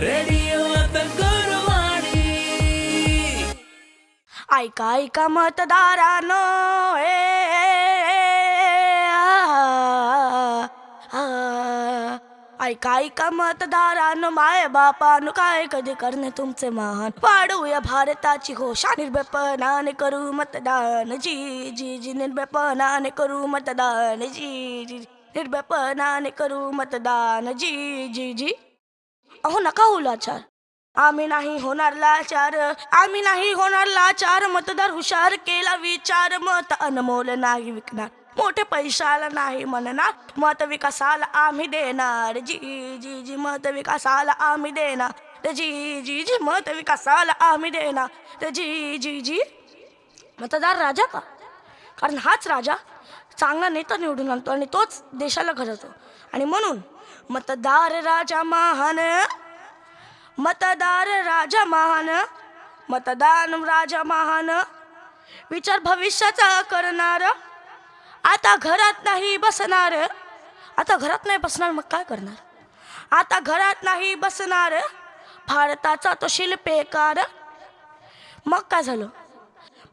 Radio ऐका ऐका मतदारानो ए, ऐका ऐका मतदारानो माय बापानो काय कधी करणे तुमचे महान? पाडूया भारताची घोषा निर्भयपणाने करू मतदान. जी जी जी निर्भयपणाने करू मतदान. जी जी निर्भयपणाने करू मतदान. जी जी जी. अहो नका हो लाचार. आम्ही नाही होणार लाचार आम्ही नाही होणार लाचार मतदार हुशार केला विचार मत अनमोल नाही विकणार. मोठे पैशाला नाही म्हणणार मत विकासाला आम्ही देणार. जी जी जी मत विकासाला आम्ही देणार. जी जी जी मत विकासाला आम्ही देणार. जी जी जी. मतदार राजा का? कारण हाच राजा चांगला नेता निवडून आणतो आणि तोच देशाला घडवतो. आणि म्हणून मतदार राजा महान मतदार राजा महान मतदान राजा महान. विचार भविष्याचा करणार आता घरात नाही बसणार. आता घरात नाही बसणार मग काय करणार? आता घरात नाही बसणार भारताचा तो शिल्पेकार. मग काय झालं?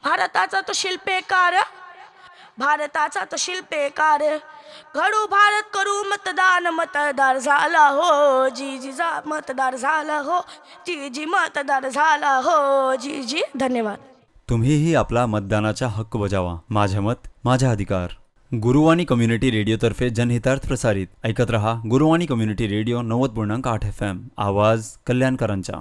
भारताचा तो शिल्पेकार भारताचा तो शिल्पेकार. घडू भारत करू मतदान मतदार झाला हो. जी जी जा मतदार झाला हो. जी जी मतदार झाला हो. जी जी धन्यवाद. तुम्हीही आपला मतदानाचा हक्क बजावा. माझे मत माझा अधिकार. गुरुवाणी कम्युनिटी रेडिओतर्फे जनहितार्थ प्रसारित. ऐकत रहा गुरुवाणी कम्युनिटी रेडिओ नव्वद पूर्णांक आठ एफ एम आवाज कल्याणकरांचा.